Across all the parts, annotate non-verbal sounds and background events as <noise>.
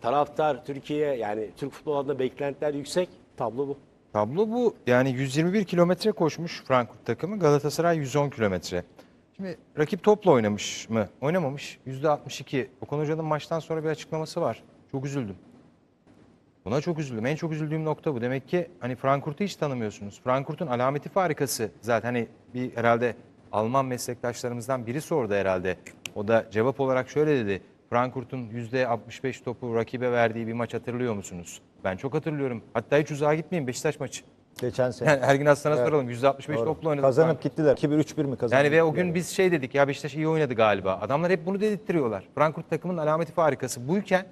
Taraftar Türkiye yani Türk futbolu adına beklentiler yüksek. Tablo bu. Tablo bu. Yani 121 kilometre koşmuş Frankfurt takımı. Galatasaray 110 kilometre. Şimdi rakip topla oynamış mı? Oynamamış. %62. Okan Hoca'nın maçtan sonra bir açıklaması var. Çok üzüldüm. Buna çok üzüldüm. En çok üzüldüğüm nokta bu. Demek ki hani Frankfurt'u hiç tanımıyorsunuz. Frankfurt'un alameti farikası zaten hani bir herhalde Alman meslektaşlarımızdan biri sordu herhalde. O da cevap olarak şöyle dedi. Frankfurt'un %65 topu rakibe verdiği bir maç hatırlıyor musunuz? Ben çok hatırlıyorum. Hatta hiç uzağa gitmeyin Beşiktaş maçı. Geçen sene. Yani <laughs> Ergin Aslan'a Evet. soralım. %65 Doğru. topla oynadı. Kazanıp gittiler. 2-1-3-1 mi kazandı? Yani ve o gün biz şey dedik ya Beşiktaş iyi oynadı galiba. Adamlar hep bunu dedirtiyorlar. Frankfurt takımın alameti farikası buyken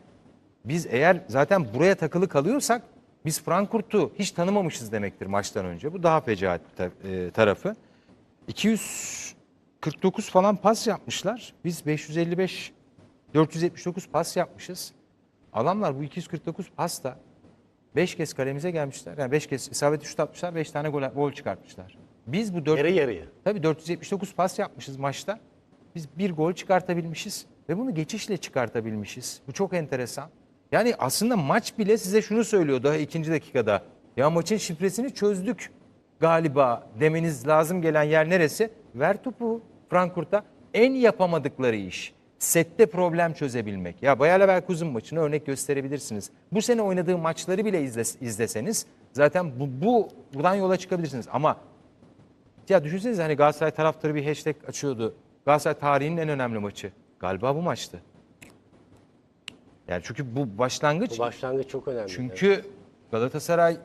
biz eğer zaten buraya takılı kalıyorsak biz Frankfurt'u hiç tanımamışız demektir maçtan önce. Bu daha fecaat e, tarafı. 249 falan pas yapmışlar. Biz 555 479 pas yapmışız. Adamlar bu 249 pasta 5 kez kalemize gelmişler. Yani 5 kez isabetli şut atmışlar, 5 tane gol, gol çıkartmışlar. Biz bu 4 Yarı yarıya. Tabii 479 pas yapmışız maçta. Biz bir gol çıkartabilmişiz ve bunu geçişle çıkartabilmişiz. Bu çok enteresan. Yani aslında maç bile size şunu söylüyor daha ikinci dakikada. Ya maçın şifresini çözdük galiba demeniz lazım gelen yer neresi? Ver topu Frankfurt'a. En yapamadıkları iş. Sette problem çözebilmek. Ya Bayer Leverkusen maçını örnek gösterebilirsiniz. Bu sene oynadığı maçları bile izles- izleseniz zaten bu, bu buradan yola çıkabilirsiniz. Ama ya düşünsenize hani Galatasaray taraftarı bir hashtag açıyordu. Galatasaray tarihinin en önemli maçı. Galiba bu maçtı. Yani çünkü bu başlangıç. Bu başlangıç çok önemli. çünkü Galatasaray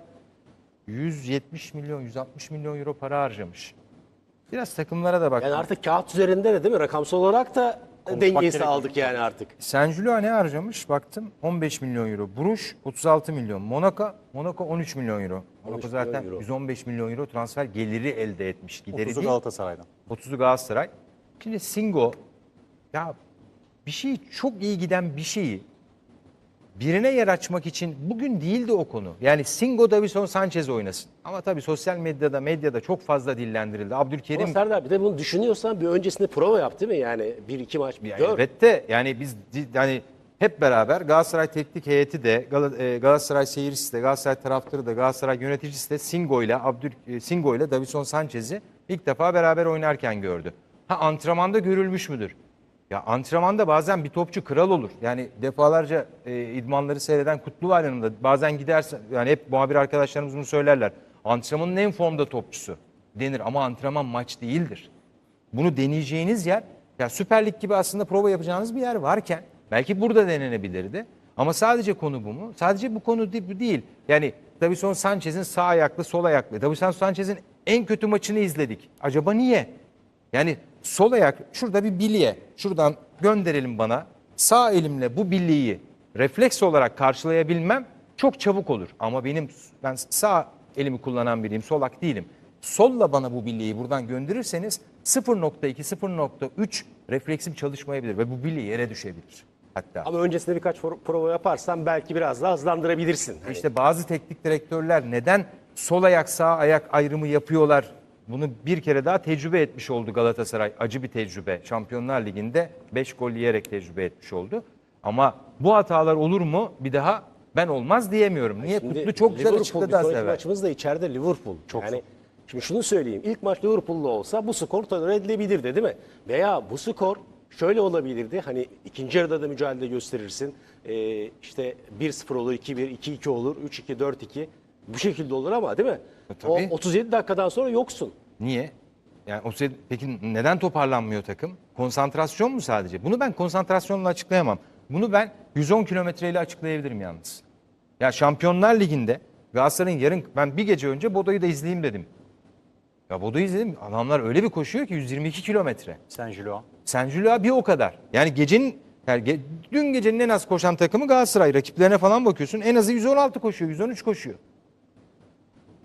170 milyon, 160 milyon euro para harcamış. Biraz takımlara da bak. Yani artık kağıt üzerinde de değil mi? Rakamsal olarak da dengesi aldık yani artık. Saint-Gilloa ne harcamış? Baktım 15 milyon euro. Bruges 36 milyon. Monaco, Monaco 13 milyon euro. Monaco 13 zaten milyon euro. 115 milyon euro transfer geliri elde etmiş. Gideri 30'u değil. Galatasaray'dan. 30'u Galatasaray. Şimdi Singo ya bir şey çok iyi giden bir şeyi birine yer açmak için bugün değildi o konu. Yani Singo Davison Sanchez oynasın. Ama tabii sosyal medyada medyada çok fazla dillendirildi. Ama Abdülkerim Serdar bir de bunu düşünüyorsan bir öncesinde prova yap değil mi? Yani bir iki maç, bir ya gör. elbette yani biz yani hep beraber Galatasaray teknik heyeti de e, Galatasaray seyircisi de Galatasaray taraftarı da Galatasaray yöneticisi de Singo ile Abdül e, Singo ile Davison Sanchez'i ilk defa beraber oynarken gördü. Ha antrenmanda görülmüş müdür? Ya antrenmanda bazen bir topçu kral olur. Yani defalarca e, idmanları seyreden Kutlu var yanımda. Bazen gidersen yani hep muhabir arkadaşlarımız bunu söylerler. Antrenmanın en formda topçusu denir ama antrenman maç değildir. Bunu deneyeceğiniz yer ya Süper Lig gibi aslında prova yapacağınız bir yer varken belki burada denenebilirdi. Ama sadece konu bu mu? Sadece bu konu değil. Yani Davison Sanchez'in sağ ayaklı, sol ayaklı. Davison Sanchez'in en kötü maçını izledik. Acaba niye? Yani sol ayak şurada bir bilye. Şuradan gönderelim bana. Sağ elimle bu bilyeyi refleks olarak karşılayabilmem çok çabuk olur. Ama benim ben sağ elimi kullanan biriyim, solak değilim. Solla bana bu bilyeyi buradan gönderirseniz 0.2, 0.3 refleksim çalışmayabilir ve bu bilye yere düşebilir. Hatta. Ama öncesinde birkaç prova yaparsan belki biraz daha hızlandırabilirsin. İşte bazı teknik direktörler neden sol ayak sağ ayak ayrımı yapıyorlar? Bunu bir kere daha tecrübe etmiş oldu Galatasaray. Acı bir tecrübe. Şampiyonlar Ligi'nde 5 gol yiyerek tecrübe etmiş oldu. Ama bu hatalar olur mu bir daha ben olmaz diyemiyorum. Niye? Şimdi Kutlu çok güzel açıkladı sonraki evvel. maçımız da içeride Liverpool. Çok yani zor. şimdi şunu söyleyeyim. İlk maç Liverpool'da olsa bu skor tolere edilebilirdi değil mi? Veya bu skor şöyle olabilirdi. Hani ikinci yarıda da mücadele gösterirsin. Ee, işte 1-0 olur, 2-1, 2-2 olur, 3-2, 4-2. Bu şekilde olur ama değil mi? E, tabii. O 37 dakikadan sonra yoksun. Niye? Yani o peki neden toparlanmıyor takım? Konsantrasyon mu sadece? Bunu ben konsantrasyonla açıklayamam. Bunu ben 110 kilometreyle açıklayabilirim yalnız. Ya Şampiyonlar Ligi'nde Galatasaray'ın yarın ben bir gece önce Bodo'yu da izleyeyim dedim. Ya Bodo'yu izledim. Adamlar öyle bir koşuyor ki 122 kilometre. Gilloa. Saint-Gilloa bir o kadar. Yani gecenin yani ge- dün gecenin en az koşan takımı Galatasaray. Rakiplerine falan bakıyorsun. En azı 116 koşuyor, 113 koşuyor.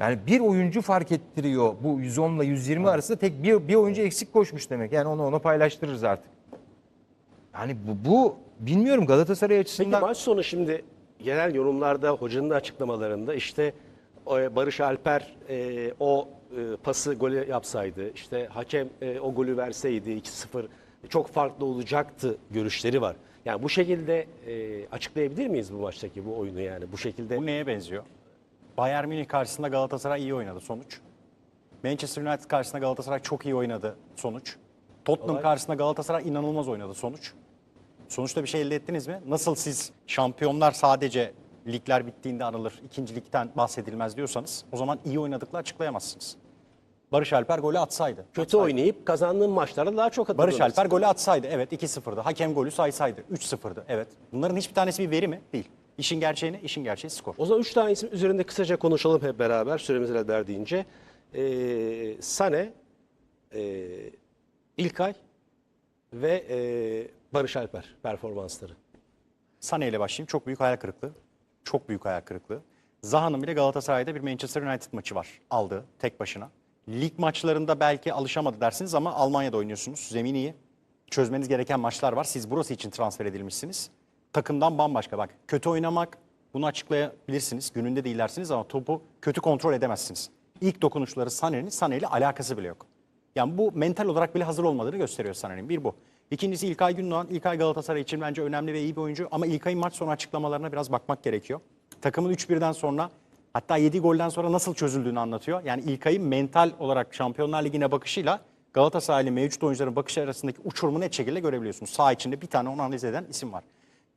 Yani bir oyuncu fark ettiriyor bu 110 ile 120 arasında tek bir, bir oyuncu eksik koşmuş demek. Yani onu ona paylaştırırız artık. Yani bu, bu bilmiyorum Galatasaray Peki açısından maç sonu şimdi genel yorumlarda hocanın da açıklamalarında işte o Barış Alper e, o e, pası gole yapsaydı, işte hakem e, o golü verseydi 2-0 çok farklı olacaktı görüşleri var. Yani bu şekilde e, açıklayabilir miyiz bu maçtaki bu oyunu yani bu şekilde? Bu neye benziyor? Bayern Münih karşısında Galatasaray iyi oynadı sonuç. Manchester United karşısında Galatasaray çok iyi oynadı sonuç. Tottenham Olay. karşısında Galatasaray inanılmaz oynadı sonuç. Sonuçta bir şey elde ettiniz mi? Nasıl siz şampiyonlar sadece ligler bittiğinde anılır, ikinci ligden bahsedilmez diyorsanız o zaman iyi oynadıkla açıklayamazsınız. Barış Alper golü atsaydı. Kötü oynayıp kazandığın maçlarda daha çok Barış hatırlanırsın. Alper golü atsaydı evet 2-0'dı. Hakem golü saysaydı 3-0'dı evet. Bunların hiçbir tanesi bir veri mi? Değil. İşin gerçeği ne? İşin gerçeği skor. O zaman üç tane isim üzerinde kısaca konuşalım hep beraber süremiz el verdiğince. Ee, Sane, e, İlkay ve e, Barış Alper performansları. Sané ile başlayayım. Çok büyük hayal kırıklığı. Çok büyük hayal kırıklığı. Zaha'nın bile Galatasaray'da bir Manchester United maçı var. Aldı tek başına. Lig maçlarında belki alışamadı dersiniz ama Almanya'da oynuyorsunuz. Zemin iyi. Çözmeniz gereken maçlar var. Siz burası için transfer edilmişsiniz. Takımdan bambaşka bak. Kötü oynamak bunu açıklayabilirsiniz. Gününde değillersiniz ama topu kötü kontrol edemezsiniz. İlk dokunuşları Sané'nin Sané alakası bile yok. Yani bu mental olarak bile hazır olmadığını gösteriyor Sané'nin. Bir bu. İkincisi İlkay Gündoğan. İlkay Galatasaray için bence önemli ve iyi bir oyuncu. Ama İlkay'ın maç sonu açıklamalarına biraz bakmak gerekiyor. Takımın 3-1'den sonra hatta 7 golden sonra nasıl çözüldüğünü anlatıyor. Yani İlkay'ın mental olarak Şampiyonlar Ligi'ne bakışıyla Galatasaraylı mevcut oyuncuların bakışı arasındaki uçurumu net şekilde görebiliyorsunuz. Sağ içinde bir tane onu analiz eden isim var.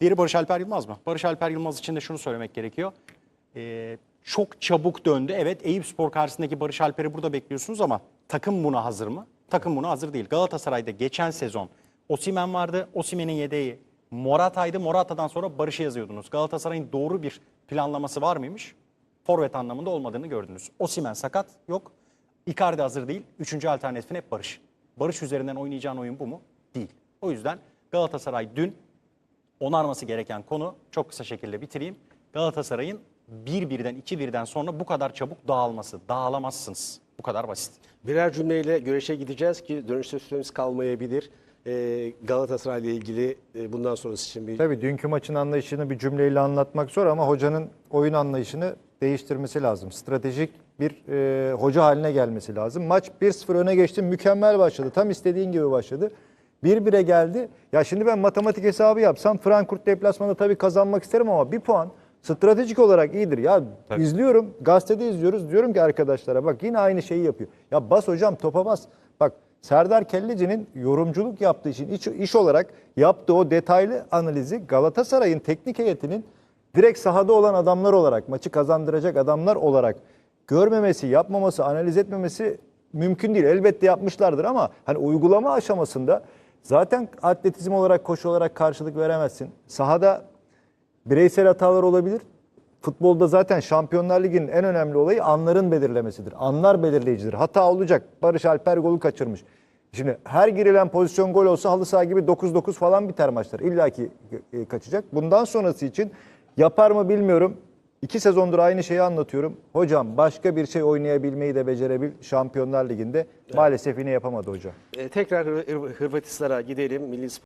Diğeri Barış Alper Yılmaz mı? Barış Alper Yılmaz için de şunu söylemek gerekiyor. Ee, çok çabuk döndü. Evet Eyüp Spor karşısındaki Barış Alper'i burada bekliyorsunuz ama takım buna hazır mı? Takım buna hazır değil. Galatasaray'da geçen sezon Osimen vardı. Osimen'in yedeği Morata'ydı. Morata'dan sonra Barış'ı yazıyordunuz. Galatasaray'ın doğru bir planlaması var mıymış? Forvet anlamında olmadığını gördünüz. Osimen sakat yok. Icardi hazır değil. Üçüncü alternatifin hep Barış. Barış üzerinden oynayacağın oyun bu mu? Değil. O yüzden Galatasaray dün onarması gereken konu çok kısa şekilde bitireyim. Galatasaray'ın 1-1'den 2-1'den sonra bu kadar çabuk dağılması. Dağılamazsınız. Bu kadar basit. Birer cümleyle güreşe gideceğiz ki dönüşte süremiz kalmayabilir. Ee, Galatasaray ile ilgili e, bundan sonrası için bir Tabii dünkü maçın anlayışını bir cümleyle anlatmak zor ama hocanın oyun anlayışını değiştirmesi lazım. Stratejik bir e, hoca haline gelmesi lazım. Maç 1-0 öne geçti. Mükemmel başladı. Tam istediğin gibi başladı. 1-1'e geldi. Ya şimdi ben matematik hesabı yapsam Frankfurt deplasmanında tabii kazanmak isterim ama bir puan stratejik olarak iyidir. Ya izliyorum, gazetede izliyoruz. Diyorum ki arkadaşlara bak yine aynı şeyi yapıyor. Ya bas hocam topa bas. Bak Serdar Kelleci'nin yorumculuk yaptığı için iş, iş olarak yaptığı o detaylı analizi Galatasaray'ın teknik heyetinin direkt sahada olan adamlar olarak, maçı kazandıracak adamlar olarak görmemesi, yapmaması, analiz etmemesi mümkün değil. Elbette yapmışlardır ama hani uygulama aşamasında zaten atletizm olarak, koşu olarak karşılık veremezsin. Sahada bireysel hatalar olabilir. Futbolda zaten Şampiyonlar Ligi'nin en önemli olayı anların belirlemesidir. Anlar belirleyicidir. Hata olacak. Barış Alper golü kaçırmış. Şimdi her girilen pozisyon gol olsa halı saha gibi 9-9 falan biter maçlar. İlla ki e, kaçacak. Bundan sonrası için yapar mı bilmiyorum. İki sezondur aynı şeyi anlatıyorum. Hocam başka bir şey oynayabilmeyi de becerebil Şampiyonlar Ligi'nde. Maalesef yine yapamadı hoca. E, tekrar Hır- Hırvatistan'a gidelim. Milli